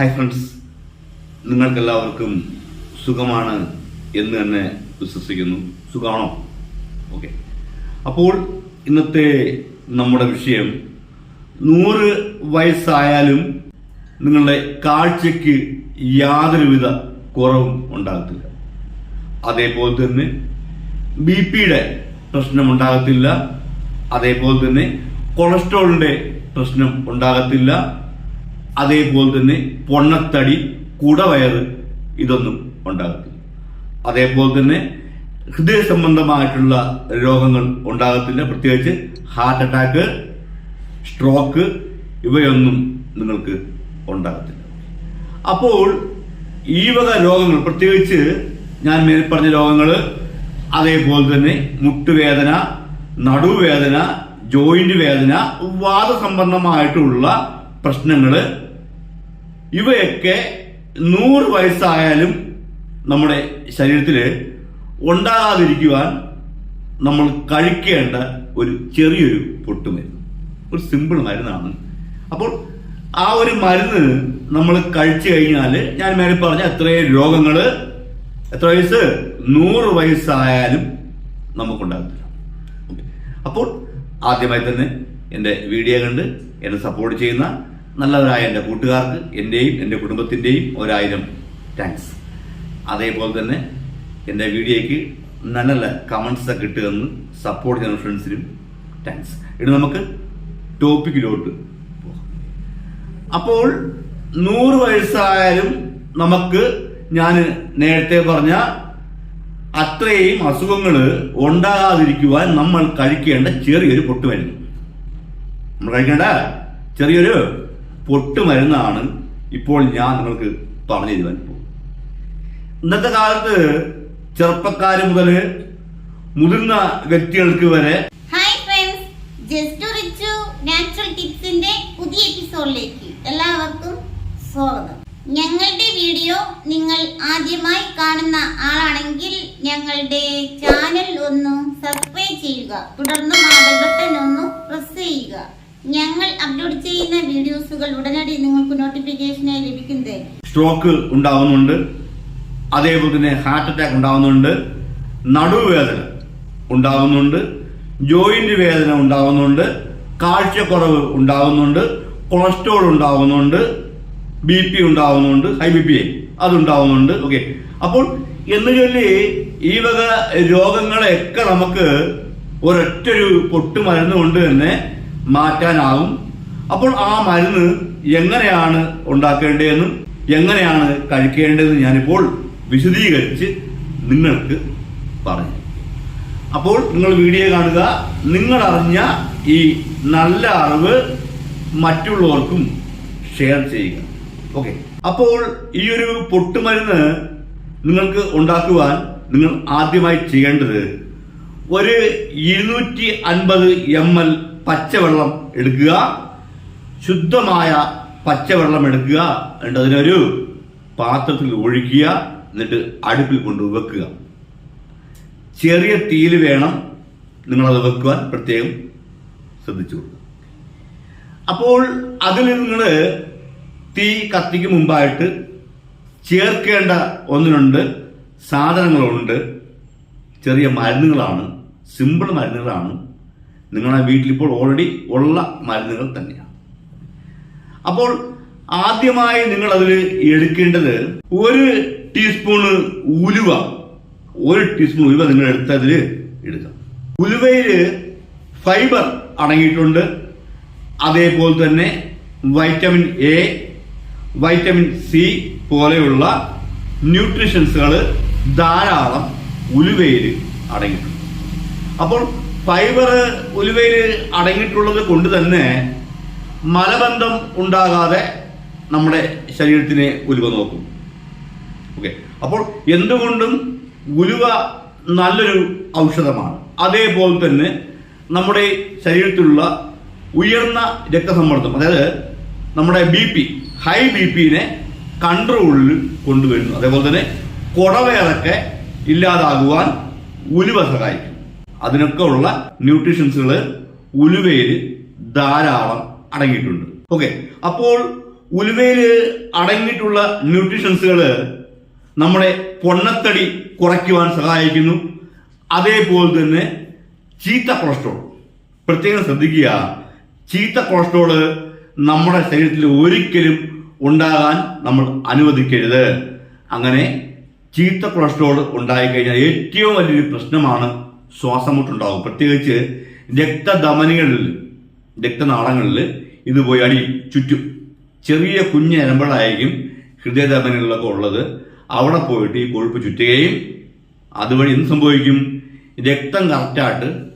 Hi friends നിങ്ങൾക്കെല്ലാവർക്കും സുഖമാണ് എന്ന് തന്നെ വിശ്വസിക്കുന്നു. സുഖമാണോ? ഓക്കെ അപ്പോൾ ഇന്നത്തെ നമ്മുടെ വിഷയം നൂറ് വയസ്സായാലും നിങ്ങളുടെ കാഴ്ചയ്ക്ക് യാതൊരുവിധ കുറവും ഉണ്ടാകത്തില്ല. അതേപോലെ തന്നെ ബി പിയുടെ പ്രശ്നം ഉണ്ടാകത്തില്ല. അതേപോലെ തന്നെ കൊളസ്ട്രോളിന്റെ പ്രശ്നം ഉണ്ടാകത്തില്ല. അതേപോലെ തന്നെ പൊണ്ണത്തടി കുടവയറ് ഇതൊന്നും ഉണ്ടാകത്തില്ല. അതേപോലെ തന്നെ ഹൃദയ സംബന്ധമായിട്ടുള്ള രോഗങ്ങൾ ഉണ്ടാകത്തില്ല. പ്രത്യേകിച്ച് ഹാർട്ട് അറ്റാക്ക് സ്ട്രോക്ക് ഇവയൊന്നും നിങ്ങൾക്ക് ഉണ്ടാകത്തില്ല. അപ്പോൾ ഈ വക രോഗങ്ങൾ പ്രത്യേകിച്ച് ഞാൻ മേൽ പറഞ്ഞ രോഗങ്ങൾ അതേപോലെ തന്നെ മുട്ടുവേദന നടുവേദന ജോയിന്റ് വേദന വാദസംബന്ധമായിട്ടുള്ള പ്രശ്നങ്ങൾ ഇവയൊക്കെ നൂറ് വയസ്സായാലും നമ്മുടെ ശരീരത്തിൽ ഉണ്ടാകാതിരിക്കുവാൻ നമ്മൾ കഴിക്കേണ്ട ഒരു ചെറിയൊരു പൊട്ടുമരുന്ന്. ഒരു സിമ്പിൾ മരുന്നാണ്. അപ്പോൾ ആ ഒരു മരുന്ന് നമ്മൾ കഴിച്ചു കഴിഞ്ഞാൽ ഞാൻ മേലെ പറഞ്ഞ എത്രയും രോഗങ്ങൾ എത്ര വയസ്സ്? നൂറ് വയസ്സായാലും നമുക്കുണ്ടാകത്തില്ല. അപ്പോൾ ആദ്യമായി തന്നെ എന്റെ വീഡിയോ കണ്ട് എന്നെ സപ്പോർട്ട് ചെയ്യുന്ന നല്ലവരായ എന്റെ കൂട്ടുകാർക്ക് എന്റെയും എന്റെ കുടുംബത്തിന്റെയും ഒരായിരം താങ്ക്സ് അതേപോലെ തന്നെ എന്റെ വീഡിയോയ്ക്ക് നല്ല നല്ല കമൻസ് ഒക്കെ ഇട്ടുതന്ന് സപ്പോർട്ട് ചെയ്യുന്ന ഫ്രണ്ട്സിനും താങ്ക്സ് ഇനി നമുക്ക് ടോപ്പിക്കിലോട്ട് പോകാം. അപ്പോൾ നൂറ് വയസ്സായാലും നമുക്ക് ഞാൻ നേരത്തെ പറഞ്ഞ അത്രയും അസുഖങ്ങൾ ഉണ്ടാകാതിരിക്കുവാൻ നമ്മൾ കഴിക്കേണ്ട ചെറിയൊരു പൊട്ടുമരുന്ന് നമ്മൾ ചെറിയൊരു പൊട്ടുമരുന്നാണ് ഇപ്പോൾ ഞാൻ നിങ്ങൾക്ക് പറഞ്ഞു തരുവാൻ പോകും ഇന്നത്തെ കാലത്ത് ചെറുപ്പക്കാർ മുതൽ മുതിർന്ന വ്യക്തികൾക്ക് വരെ hi friends just Richu natural ടിപ്സിന്റെ പുതിയ എപ്പിസോഡിലേക്ക് എല്ലാവർക്കും സ്വാഗതം. ഞങ്ങളുടെ വീഡിയോ നിങ്ങൾ ആദ്യമായി കാണുന്ന ആളാണെങ്കിൽ ഞങ്ങളുടെ ചാനൽ ഒന്ന് സബ്സ്ക്രൈബ് ചെയ്യുക. തുടർന്ന് ബട്ടൺ ഒന്ന് പ്രസ് ചെയ്യുക. ഞങ്ങൾ അപ്ലോഡ് ചെയ്യുന്ന വീഡിയോസുകൾ ഉടനടി നിങ്ങൾക്ക് നോട്ടിഫിക്കേഷനായി ലഭിക്കുന്നത് സ്ട്രോക്ക് ഉണ്ടാവുന്നുണ്ട്. അതേപോലെ തന്നെ ഹാർട്ട് അറ്റാക്ക് ഉണ്ടാവുന്നുണ്ട്. നടുവേദന ഉണ്ടാവുന്നുണ്ട്. ജോയിന്റ് വേദന ഉണ്ടാവുന്നുണ്ട്. കാഴ്ചക്കുറവ് ഉണ്ടാവുന്നുണ്ട്. കൊളസ്ട്രോൾ ഉണ്ടാവുന്നുണ്ട്. ബി പി ഉണ്ടാവുന്നുണ്ട്. ഹൈ ബി പി അതുണ്ടാവുന്നുണ്ട്. ഓക്കെ അപ്പോൾ എന്ന് ചൊല്ലി ഈ വക രോഗങ്ങളെയൊക്കെ നമുക്ക് ഒരൊറ്റൊരു പൊട്ടുമരുന്ന് കൊണ്ട് തന്നെ മാറ്റാനാവും. അപ്പോൾ ആ മരുന്ന് എങ്ങനെയാണ് ഉണ്ടാക്കേണ്ടതെന്നും എങ്ങനെയാണ് കഴിക്കേണ്ടതെന്ന് ഞാനിപ്പോൾ വിശദീകരിച്ച് നിങ്ങൾക്ക് പറഞ്ഞു. അപ്പോൾ നിങ്ങൾ വീഡിയോ കാണുക. നിങ്ങൾ അറിഞ്ഞ ഈ നല്ല അറിവ് മറ്റുള്ളവർക്കും ഷെയർ ചെയ്യുക. ഓക്കെ അപ്പോൾ ഈ ഒരു പൊട്ടുമരുന്ന് നിങ്ങൾക്ക് ഉണ്ടാക്കുവാൻ നിങ്ങൾ ആദ്യമായി ചെയ്യേണ്ടത് ഒരു ഇരുന്നൂറ്റി അൻപത് എം എൽ പച്ചവെള്ളം എടുക്കുക. ശുദ്ധമായ പച്ചവെള്ളം എടുക്കുക എന്നിട്ട് അതിനൊരു പാത്രത്തിൽ ഒഴിക്കുക. എന്നിട്ട് അടുപ്പിൽ കൊണ്ട് വെക്കുക. ചെറിയ തീയിൽ വേണം നിങ്ങളത് വെക്കുവാൻ പ്രത്യേകം ശ്രദ്ധിച്ചു കൊടുക്കുക. അപ്പോൾ അതിൽ നിങ്ങൾ തീ കത്തിക്ക് മുമ്പായിട്ട് ചേർക്കേണ്ട ഒന്നിനുണ്ട് സാധനങ്ങളുണ്ട്. ചെറിയ മരുന്നുകളാണ് സിമ്പിൾ മരുന്നുകളാണ് നിങ്ങളുടെ വീട്ടിലിപ്പോൾ ഓൾറെഡി ഉള്ള മരുന്നുകൾ തന്നെയാണ്. അപ്പോൾ ആദ്യമായി നിങ്ങൾ അതിൽ എടുക്കേണ്ടത് ഒരു ടീസ്പൂണ് ഉലുവ ഒരു ടീസ്പൂൺ ഉലുവ നിങ്ങൾ എടുത്തതിൽ എടുക്കാം ഉലുവയിൽ ഫൈബർ അടങ്ങിയിട്ടുണ്ട്. അതേപോലെ തന്നെ വൈറ്റമിൻ എ വൈറ്റമിൻ സി പോലെയുള്ള ന്യൂട്രീഷൻസുകൾ ധാരാളം ഉലുവയിൽ അടങ്ങിയിട്ടുണ്ട്. അപ്പോൾ ഫൈബർ ഉലുവയിൽ അടങ്ങിയിട്ടുള്ളത് കൊണ്ട് തന്നെ മലബന്ധം ഉണ്ടാകാതെ നമ്മുടെ ശരീരത്തിനെ ഉലുവ നോക്കും. ഓക്കെ അപ്പോൾ എന്തുകൊണ്ടും ഉലുവ നല്ലൊരു ഔഷധമാണ്. അതേപോലെ തന്നെ നമ്മുടെ ശരീരത്തിലുള്ള ഉയർന്ന രക്തസമ്മർദ്ദം അതായത് നമ്മുടെ ബി പി ഹൈ ബി പിനെ കൺട്രോളിൽ കൊണ്ടുവരുന്നു. അതേപോലെ തന്നെ കുടവയറൊക്കെ ഇല്ലാതാകുവാൻ ഉലുവ സഹായിക്കും. അതിനൊക്കെ ഉള്ള ന്യൂട്രീഷൻസുകൾ ഉലുവയിൽ ധാരാളം അടങ്ങിയിട്ടുണ്ട്. ഓക്കെ അപ്പോൾ ഉലുവയിൽ അടങ്ങിയിട്ടുള്ള ന്യൂട്രീഷൻസുകൾ നമ്മുടെ പൊണ്ണത്തടി കുറയ്ക്കുവാൻ സഹായിക്കുന്നു. അതേപോലെ തന്നെ ചീത്ത കൊളസ്ട്രോൾ പ്രത്യേകം ശ്രദ്ധിക്കുക. ചീത്ത കൊളസ്ട്രോൾ നമ്മുടെ ശരീരത്തിൽ ഒരിക്കലും ഉണ്ടാകാൻ നമ്മൾ അനുവദിക്കരുത്. അങ്ങനെ ചീത്ത കൊളസ്ട്രോൾ ഉണ്ടായിക്കഴിഞ്ഞാൽ ഏറ്റവും വലിയൊരു പ്രശ്നമാണ് ശ്വാസമുട്ടുണ്ടാകും പ്രത്യേകിച്ച് രക്തധമനികളിൽ രക്തനാളങ്ങളിൽ ഇത് പോയി അടി ചുറ്റും. ചെറിയ കുഞ്ഞ് അരമ്പളായിരിക്കും ഹൃദയധമനികളിലൊക്കെ ഉള്ളത്. അവിടെ പോയിട്ട് ഈ കൊഴുപ്പ് ചുറ്റുകയും അതുവഴി എന്ത് സംഭവിക്കും? രക്തം കറക്റ്റായിട്ട്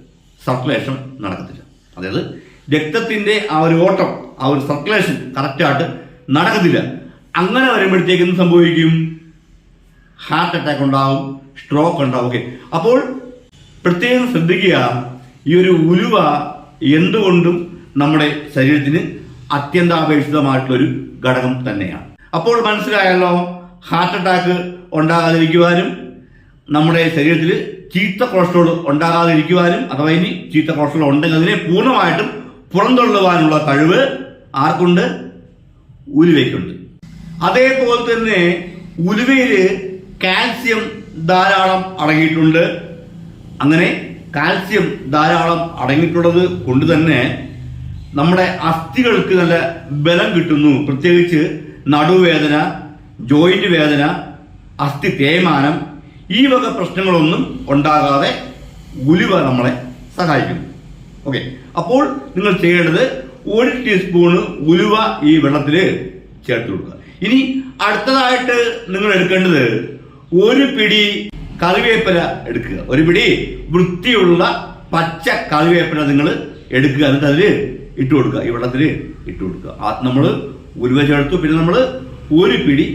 സർക്കുലേഷൻ നടക്കത്തില്ല. അതായത് രക്തത്തിന്റെ ആ ഒരു ഓട്ടം ആ ഒരു സർക്കുലേഷൻ കറക്റ്റായിട്ട് നടക്കത്തില്ല. അങ്ങനെ വരുമ്പോഴത്തേക്ക് എന്ത് സംഭവിക്കും? ഹാർട്ട് അറ്റാക്ക് ഉണ്ടാവും സ്ട്രോക്ക് ഉണ്ടാവും. ഓക്കെ. അപ്പോൾ പ്രത്യേകം ശ്രദ്ധിക്കുക ഈ ഒരു ഉലുവ എന്തുകൊണ്ടും നമ്മുടെ ശരീരത്തിന് അത്യന്താപേക്ഷിതമായിട്ടുള്ളൊരു ഘടകം തന്നെയാണ്. അപ്പോൾ മനസ്സിലായല്ലോ ഹാർട്ട് അറ്റാക്ക് ഉണ്ടാകാതിരിക്കുവാനും നമ്മുടെ ശരീരത്തിൽ ചീത്ത കൊളസ്ട്രോൾ ഉണ്ടാകാതിരിക്കുവാനും അഥവാ ഇനി ചീത്ത കൊളസ്ട്രോൾ ഉണ്ടെങ്കിൽ അതിനെ പൂർണമായിട്ടും പുറന്തള്ളുവാനുള്ള കഴിവ് ആർക്കുണ്ട്? ഉലുവയ്ക്കുണ്ട്. അതേപോലെ തന്നെ ഉലുവയിൽ കാൽസ്യം ധാരാളം അടങ്ങിയിട്ടുണ്ട്. അങ്ങനെ കാൽസ്യം ധാരാളം അടങ്ങിയിട്ടുള്ളത് കൊണ്ട് തന്നെ നമ്മുടെ അസ്ഥികൾക്ക് നല്ല ബലം കിട്ടുന്നു. പ്രത്യേകിച്ച് നടുവേദന ജോയിന്റ് വേദന അസ്ഥി തേയ്മാനം ഈ വക പ്രശ്നങ്ങളൊന്നും ഉണ്ടാകാതെ ഉലുവ നമ്മളെ സഹായിക്കും ഓക്കെ. അപ്പോൾ നിങ്ങൾ ചെയ്യേണ്ടത് ഒരു ടീസ്പൂണ് ഉലുവ ഈ വെള്ളത്തിൽ ചേർത്ത് കൊടുക്കുക. ഇനി അടുത്തതായിട്ട് നിങ്ങൾ എടുക്കേണ്ടത് ഒരു പിടി കറിവേപ്പില എടുക്കുക. ഒരു പിടി വൃത്തിയുള്ള പച്ച കറിവേപ്പില നിങ്ങൾ എടുക്കുക. എന്നിട്ട് അതിൽ ഇട്ട് കൊടുക്കുക. ഈ വെള്ളത്തിൽ ഇട്ട് കൊടുക്കുക. ആ നമ്മൾ ഉലുവ ചേർത്തു. പിന്നെ നമ്മൾ ഒരു പിടി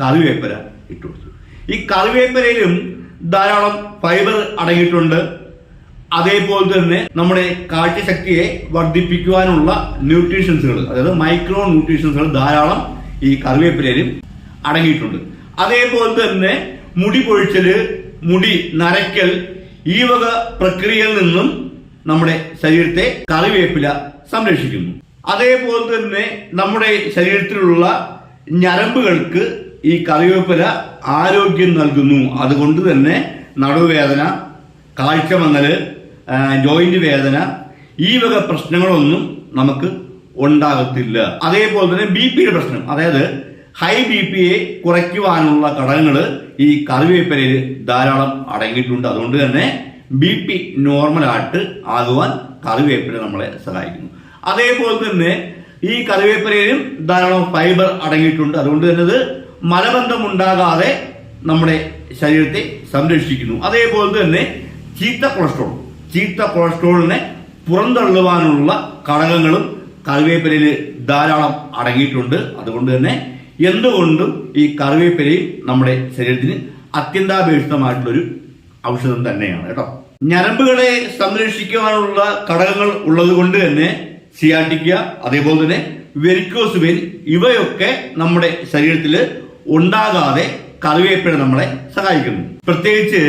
കറിവേപ്പില ഇട്ട് കൊടുത്തു. ഈ കറിവേപ്പിലയിലും ധാരാളം ഫൈബർ അടങ്ങിയിട്ടുണ്ട്. അതേപോലെ തന്നെ നമ്മുടെ കാഴ്ചശക്തിയെ വർദ്ധിപ്പിക്കുവാനുള്ള ന്യൂട്രീഷൻസുകൾ അതായത് മൈക്രോ ന്യൂട്രീഷൻസുകൾ ധാരാളം ഈ കറിവേപ്പിലയിലും അടങ്ങിയിട്ടുണ്ട്. അതേപോലെ തന്നെ മുടി പൊഴിച്ചൽ മുടി നരയ്ക്കൽ ഈ വക പ്രക്രിയയിൽ നിന്നും നമ്മുടെ ശരീരത്തെ കറിവേപ്പില സംരക്ഷിക്കുന്നു. അതേപോലെ തന്നെ നമ്മുടെ ശരീരത്തിലുള്ള ഞരമ്പുകൾക്ക് ഈ കറിവേപ്പില ആരോഗ്യം നൽകുന്നു. അതുകൊണ്ട് തന്നെ നടുവേദന കാഴ്ചമങ്ങൽ ജോയിന്റ് വേദന ഈ വക പ്രശ്നങ്ങളൊന്നും നമുക്ക് ഉണ്ടാകത്തില്ല. അതേപോലെ തന്നെ ബി പിയുടെ പ്രശ്നം. അതായത് ഹൈ ബി പിയെ കുറയ്ക്കുവാനുള്ള ഘടകങ്ങൾ ഈ കറിവേപ്പിലയിൽ ധാരാളം അടങ്ങിയിട്ടുണ്ട്. അതുകൊണ്ട് തന്നെ ബി പി നോർമലായിട്ട് ആകുവാൻ കറിവേപ്പില നമ്മളെ സഹായിക്കുന്നു. അതേപോലെ തന്നെ ഈ കറിവേപ്പിലയിലും ധാരാളം ഫൈബർ അടങ്ങിയിട്ടുണ്ട്. അതുകൊണ്ട് തന്നെ ഇത് മലബന്ധം ഉണ്ടാകാതെ നമ്മുടെ ശരീരത്തെ സംരക്ഷിക്കുന്നു. അതേപോലെ തന്നെ ചീത്ത കൊളസ്ട്രോൾ ചീത്ത കൊളസ്ട്രോളിനെ പുറന്തള്ളുവാനുള്ള ഘടകങ്ങളും കറിവേപ്പിലയിൽ ധാരാളം അടങ്ങിയിട്ടുണ്ട്. അതുകൊണ്ട് തന്നെ എന്തുകൊണ്ടും ഈ കറിവേപ്പിലയും നമ്മുടെ ശരീരത്തിന് അത്യന്താപേക്ഷിതമായിട്ടുള്ളൊരു ഔഷധം തന്നെയാണ് കേട്ടോ. ഞരമ്പുകളെ സംരക്ഷിക്കുവാനുള്ള ഘടകങ്ങൾ ഉള്ളത് കൊണ്ട് തന്നെ സിയാട്ടിക്ക അതേപോലെ തന്നെ വെരിക്കോസ് വെയിൻ ഇവയൊക്കെ നമ്മുടെ ശരീരത്തിൽ ഉണ്ടാകാതെ കറിവേപ്പില നമ്മളെ സഹായിക്കുന്നു. പ്രത്യേകിച്ച്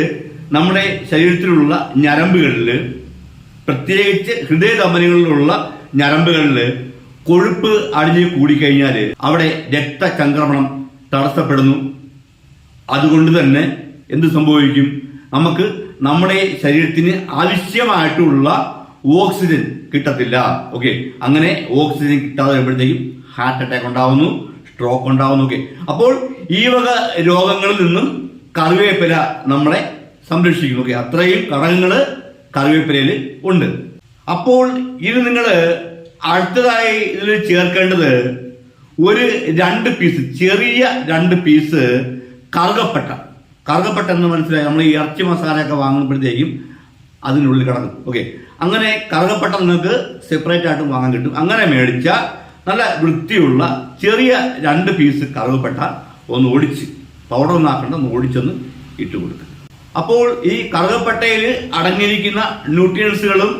നമ്മുടെ ശരീരത്തിലുള്ള ഞരമ്പുകളിൽ പ്രത്യേകിച്ച് ഹൃദയ ധമനികളിലുള്ള ഞരമ്പുകളിൽ കൊഴുപ്പ് അടിഞ്ഞ് കൂടിക്കഴിഞ്ഞാൽ അവിടെ രക്തചംക്രമണം തടസ്സപ്പെടുന്നു. അതുകൊണ്ട് തന്നെ എന്ത് സംഭവിക്കും? നമുക്ക് നമ്മുടെ ശരീരത്തിന് ആവശ്യമായിട്ടുള്ള ഓക്സിജൻ കിട്ടത്തില്ല. ഓക്കെ അങ്ങനെ ഓക്സിജൻ കിട്ടാതെ വരുമ്പോഴത്തേക്കും ഹാർട്ട് അറ്റാക്ക് ഉണ്ടാവുന്നു സ്ട്രോക്ക് ഉണ്ടാവുന്നു. ഓക്കെ അപ്പോൾ ഈ വക രോഗങ്ങളിൽ നിന്നും കറിവേപ്പില നമ്മളെ സംരക്ഷിക്കുന്നു. ഓക്കെ അത്രയും ഘടകങ്ങൾ കറിവേപ്പിലയിൽ ഉണ്ട്. അപ്പോൾ ഇത് നിങ്ങൾ അടുത്തതായി ഇതിൽ ചേർക്കേണ്ടത് ഒരു രണ്ട് പീസ് ചെറിയ രണ്ട് പീസ് കറുകപ്പെട്ട. കറുകപ്പട്ട എന്ന് മനസ്സിലായി. നമ്മൾ ഈ ഇറച്ചി മസാലയൊക്കെ വാങ്ങുമ്പോഴത്തേക്കും അതിനുള്ളിൽ കിടക്കും. ഓക്കെ അങ്ങനെ കറുകപ്പെട്ട നിങ്ങൾക്ക് സെപ്പറേറ്റ് ആയിട്ട് വാങ്ങാൻ കിട്ടും. അങ്ങനെ മേടിച്ച നല്ല വൃത്തിയുള്ള ചെറിയ രണ്ട് പീസ് കറുകപ്പെട്ട ഒന്ന് ഒടിച്ച് പൗഡർ ഒന്നും ആക്കണ്ട ഒന്ന് ഒടിച്ചൊന്ന് ഇട്ട് കൊടുക്കുക അപ്പോൾ ഈ കറുകപ്പെട്ടയിൽ അടങ്ങിയിരിക്കുന്ന ന്യൂട്രിയൻസുകളും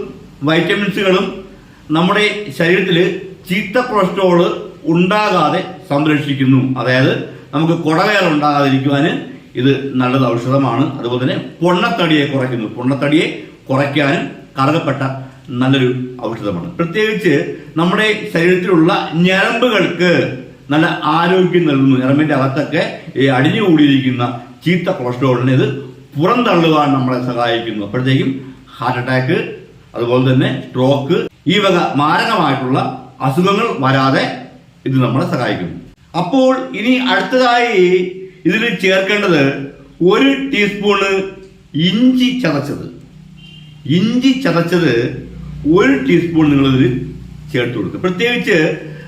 വൈറ്റമിൻസുകളും നമ്മുടെ ശരീരത്തിൽ ചീത്ത കൊളസ്ട്രോൾ ഉണ്ടാകാതെ സംരക്ഷിക്കുന്നു. അതായത് നമുക്ക് കുടവേർ ഉണ്ടാകാതിരിക്കുവാൻ ഇത് നല്ലത് ഔഷധമാണ്. അതുപോലെ തന്നെ പൊണ്ണത്തടിയെ കുറയ്ക്കുന്നു. പൊണ്ണത്തടിയെ കുറയ്ക്കാനും കറുകപ്പെട്ട നല്ലൊരു ഔഷധമാണ്. പ്രത്യേകിച്ച് നമ്മുടെ ശരീരത്തിലുള്ള ഞരമ്പുകൾക്ക് നല്ല ആരോഗ്യം നൽകുന്നു. ഞരമ്പിന്റെ അകത്തൊക്കെ ഈ അടിഞ്ഞുകൂടിയിരിക്കുന്ന ചീത്ത കൊളസ്ട്രോളിനെ ഇത് പുറന്തള്ളുവാൻ നമ്മളെ സഹായിക്കുന്നു. അപ്പോഴത്തേക്കും ഹാർട്ട് അറ്റാക്ക് അതുപോലെ തന്നെ സ്ട്രോക്ക് ഈ വക മാരകമായിട്ടുള്ള അസുഖങ്ങൾ വരാതെ ഇത് നമ്മളെ സഹായിക്കും അപ്പോൾ ഇനി അടുത്തതായി ഇതിൽ ചേർക്കേണ്ടത് ഒരു ടീസ്പൂണ് ഇഞ്ചി ചതച്ചത്. ഇഞ്ചി ചതച്ചത് ഒരു ടീസ്പൂൺ നിങ്ങളിതിൽ ചേർത്ത് കൊടുക്കുക. പ്രത്യേകിച്ച്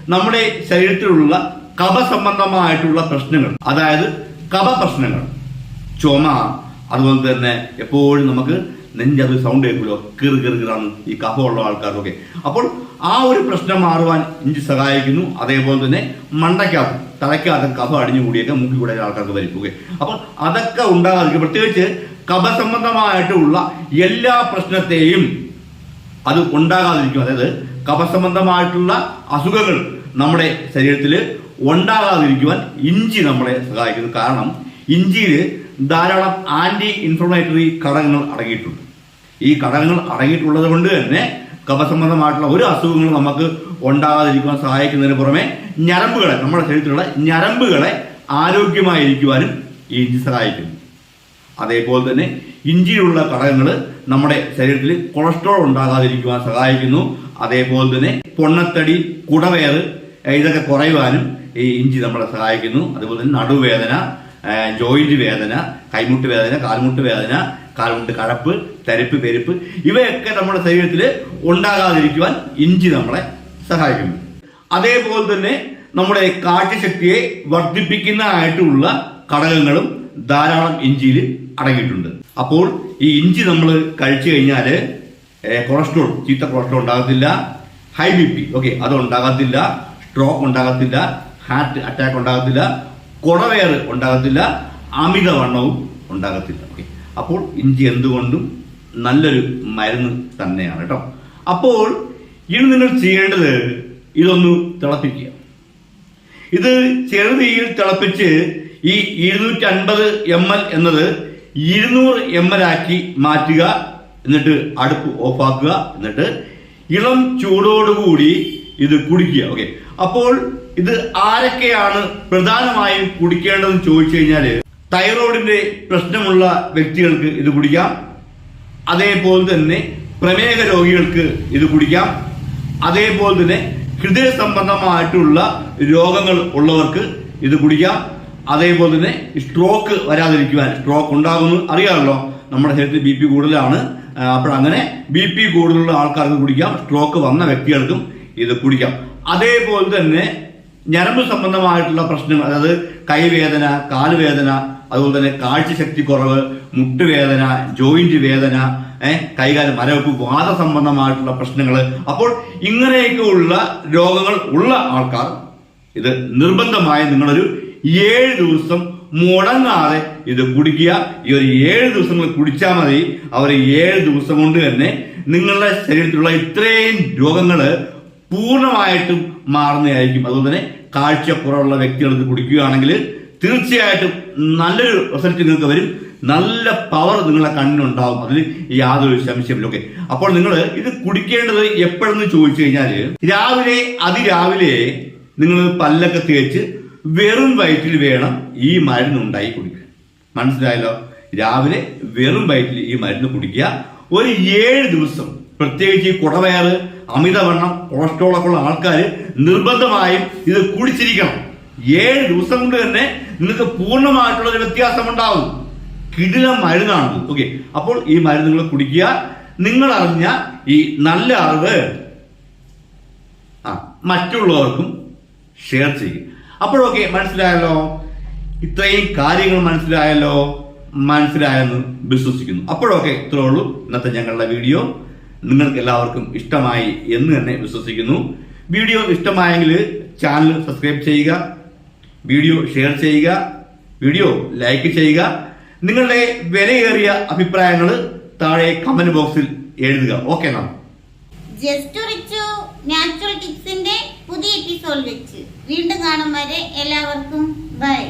നമ്മുടെ ശരീരത്തിലുള്ള കഫ സംബന്ധമായിട്ടുള്ള പ്രശ്നങ്ങൾ അതായത് കഫ പ്രശ്നങ്ങൾ ചുമ അതുപോലെ തന്നെ എപ്പോഴും നമുക്ക് നെഞ്ചത് സൗണ്ട് കേൾക്കുമല്ലോ കീറ് കീറ് കീറാണ് ഈ കഫമുള്ള ആൾക്കാർക്കൊക്കെ. അപ്പോൾ ആ ഒരു പ്രശ്നം മാറുവാൻ ഇഞ്ചി സഹായിക്കുന്നു. അതേപോലെ തന്നെ മണ്ടയ്ക്കകത്ത് തലയ്ക്കകത്ത് കഫ അടിഞ്ഞു കൂടിയൊക്കെ മൂക്കി കൂടെ ആൾക്കാർക്ക് വരിക്കുക അപ്പോൾ അതൊക്കെ ഉണ്ടാകാതിരിക്കും പ്രത്യേകിച്ച് കഫ സംബന്ധമായിട്ടുള്ള എല്ലാ പ്രശ്നത്തെയും അത് ഉണ്ടാകാതിരിക്കും. അതായത് കഫസംബന്ധമായിട്ടുള്ള അസുഖങ്ങൾ നമ്മുടെ ശരീരത്തിൽ ഉണ്ടാകാതിരിക്കുവാൻ ഇഞ്ചി നമ്മളെ സഹായിക്കുന്നു. കാരണം ഇഞ്ചിയിൽ ധാരാളം ആന്റി ഇൻഫ്ലമേറ്ററി ഘടകങ്ങൾ അടങ്ങിയിട്ടുണ്ട്. ഈ ഘടകങ്ങൾ അടങ്ങിയിട്ടുള്ളത് കൊണ്ട് തന്നെ കഫസംബന്ധമായിട്ടുള്ള ഒരു അസുഖങ്ങളും നമുക്ക് ഉണ്ടാകാതിരിക്കുവാൻ സഹായിക്കുന്നതിന് പുറമെ ഞരമ്പുകളെ നമ്മുടെ ശരീരത്തിലുള്ള ഞരമ്പുകളെ ആരോഗ്യമായിരിക്കുവാനും ഇഞ്ചി സഹായിക്കും അതേപോലെ തന്നെ ഇഞ്ചിയിലുള്ള ഘടകങ്ങൾ നമ്മുടെ ശരീരത്തിൽ കൊളസ്ട്രോൾ ഉണ്ടാകാതിരിക്കുവാൻ സഹായിക്കുന്നു. അതേപോലെ തന്നെ പൊണ്ണത്തടി കുടവേറ് ഇതൊക്കെ കുറയുവാനും ഈ ഇഞ്ചി നമ്മളെ സഹായിക്കുന്നു. അതുപോലെ തന്നെ നടുവേദന ജോയിന്റ് വേദന കൈമുട്ട് വേദന കാൽമുട്ട് വേദന കാൽമുട്ട് കഴപ്പ് തരിപ്പ് പെരുപ്പ് ഇവയൊക്കെ നമ്മുടെ ശരീരത്തിൽ ഉണ്ടാകാതിരിക്കുവാൻ ഇഞ്ചി നമ്മളെ സഹായിക്കുന്നു. അതേപോലെ തന്നെ നമ്മുടെ കാഴ്ചശക്തിയെ വർദ്ധിപ്പിക്കുന്നതായിട്ടുള്ള ഘടകങ്ങളും ധാരാളം ഇഞ്ചിയിൽ അടങ്ങിയിട്ടുണ്ട്. അപ്പോൾ ഈ ഇഞ്ചി നമ്മൾ കഴിച്ചു കഴിഞ്ഞാൽ കൊളസ്ട്രോൾ ചീത്ത കൊളസ്ട്രോൾ ഉണ്ടാകത്തില്ല ഹൈ ബി പി ഓക്കെ അത് ഉണ്ടാകത്തില്ല സ്ട്രോക്ക് ഉണ്ടാകത്തില്ല ഹാർട്ട് അറ്റാക്ക് ഉണ്ടാകത്തില്ല കുടവയറ് ഉണ്ടാകത്തില്ല അമിതവണ്ണവും ഉണ്ടാകത്തില്ല. ഓക്കെ അപ്പോൾ ഇഞ്ചി എന്തുകൊണ്ടും നല്ലൊരു മരുന്ന് തന്നെയാണ് കേട്ടോ. അപ്പോൾ ഇനി നിങ്ങൾ ചെയ്യേണ്ടത് ഇതൊന്ന് തിളപ്പിക്കുക. ഇത് ചെറുതീയിൽ തിളപ്പിച്ച് ഈ ഇരുന്നൂറ്റി അൻപത് എം എൽ എന്നത് ഇരുന്നൂറ് എം എൽ ആക്കി മാറ്റുക എന്നിട്ട് അടുപ്പ് ഓഫാക്കുക എന്നിട്ട് ഇളം ചൂടോടുകൂടി ഇത് കുടിക്കുക. ഓക്കെ അപ്പോൾ ഇത് ആരൊക്കെയാണ് പ്രധാനമായും കുടിക്കേണ്ടതെന്ന് ചോദിച്ചു കഴിഞ്ഞാൽ തൈറോയിഡിന്റെ പ്രശ്നമുള്ള വ്യക്തികൾക്ക് ഇത് കുടിക്കാം. അതേപോലെ തന്നെ പ്രമേഹ രോഗികൾക്ക് ഇത് കുടിക്കാം. അതേപോലെ തന്നെ ഹൃദയ സംബന്ധമായിട്ടുള്ള രോഗങ്ങൾ ഉള്ളവർക്ക് ഇത് കുടിക്കാം. അതേപോലെ തന്നെ സ്ട്രോക്ക് വരാതിരിക്കുവാൻ സ്ട്രോക്ക് ഉണ്ടാകുന്നു. അറിയാമല്ലോ നമ്മുടെ ശരീരത്തിൽ ബി പി കൂടുതലാണ്. അപ്പോൾ അങ്ങനെ ബി പി കൂടുതലുള്ള ആൾക്കാർക്ക് കുടിക്കാം. സ്ട്രോക്ക് വന്ന വ്യക്തികൾക്കും ഇത് കുടിക്കാം. അതേപോലെ തന്നെ ഞരമ്പ് സംബന്ധമായിട്ടുള്ള പ്രശ്നങ്ങൾ അതായത് കൈവേദന കാലുവേദന അതുപോലെ തന്നെ കാഴ്ചശക്തി കുറവ് മുട്ടുവേദന ജോയിന്റ് വേദന കൈകാല മരവെപ്പ് വാദ സംബന്ധമായിട്ടുള്ള പ്രശ്നങ്ങൾ. അപ്പോൾ ഇങ്ങനെയൊക്കെ ഉള്ള രോഗങ്ങൾ ഉള്ള ആൾക്കാർ ഇത് നിർബന്ധമായി നിങ്ങളൊരു ഏഴ് ദിവസം മുടങ്ങാതെ ഇത് കുടിക്കുക. ഈ ഒരു ഏഴ് ദിവസങ്ങൾ കുടിച്ചാൽ മതി. അവർ ഏഴ് ദിവസം കൊണ്ട് തന്നെ നിങ്ങളുടെ ശരീരത്തിലുള്ള ഇത്രയും രോഗങ്ങൾ പൂർണമായിട്ടും മാറുന്നതായിരിക്കും. അതുകൊണ്ട് തന്നെ കാഴ്ചക്കുറവുള്ള വ്യക്തികൾക്ക് കുടിക്കുകയാണെങ്കിൽ തീർച്ചയായിട്ടും നല്ലൊരു റിസൾട്ട് നിങ്ങൾക്ക് വരും. നല്ല പവർ നിങ്ങളെ കണ്ണിനുണ്ടാവും അതിൽ യാതൊരു സംശയമില്ല ഓക്കെ അപ്പോൾ നിങ്ങൾ ഇത് കുടിക്കേണ്ടത് എപ്പോഴെന്ന് ചോദിച്ചു കഴിഞ്ഞാൽ രാവിലെ അതിരാവിലെ നിങ്ങൾ പല്ലൊക്കെ തേച്ച് വെറും വയറ്റിൽ വേണം ഈ മരുന്ന് ഉണ്ടായി കുടിക്കുക മനസ്സിലായല്ലോ? രാവിലെ വെറും വയറ്റിൽ ഈ മരുന്ന് കുടിക്കുക. ഒരു ഏഴ് ദിവസം പ്രത്യേകിച്ച് ഈ കുടവയറ് അമിതവണ്ണം കൊളസ്ട്രോളൊക്കെ ഉള്ള ആൾക്കാർ നിർബന്ധമായും ഇത് കുടിച്ചിരിക്കണം. ഏഴ് ദിവസം കൊണ്ട് തന്നെ നിങ്ങൾക്ക് പൂർണമായിട്ടുള്ള ഒരു വ്യത്യാസം ഉണ്ടാവും കിടില മരുന്നാണ് ഓക്കെ. അപ്പോൾ ഈ മരുന്ന് നിങ്ങൾ കുടിക്കുക. നിങ്ങൾ അറിഞ്ഞ ഈ നല്ല അറിവ് ആ മറ്റുള്ളവർക്കും ഷെയർ ചെയ്യും അപ്പോഴൊക്കെ മനസ്സിലായല്ലോ? ഇത്രയും കാര്യങ്ങൾ മനസ്സിലായല്ലോ? മനസ്സിലായെന്ന് വിശ്വസിക്കുന്നു. അപ്പോഴൊക്കെ ഇത്രേ ഉള്ളൂ. ഇന്നത്തെ ഞങ്ങളുടെ വീഡിയോ. നിങ്ങൾക്ക് എല്ലാവർക്കും ഇഷ്ടമായി എന്ന് തന്നെ വിശ്വസിക്കുന്നു. വീഡിയോ ഇഷ്ടമായെങ്കിൽ ചാനൽ സബ്സ്ക്രൈബ് ചെയ്യുക വീഡിയോ ഷെയർ ചെയ്യുക വീഡിയോ ലൈക്ക് ചെയ്യുക. നിങ്ങളുടെ വിലയേറിയ അഭിപ്രായങ്ങൾ താഴെ കമന്റ് ബോക്സിൽ എഴുതുക. ഓക്കെ നാം ജസ്റ്റ് ടിപ്സിന്റെ പുതിയ എപ്പിസോഡ് വെച്ച്. വീണ്ടും കാണും വരെ എല്ലാവർക്കും. ബൈ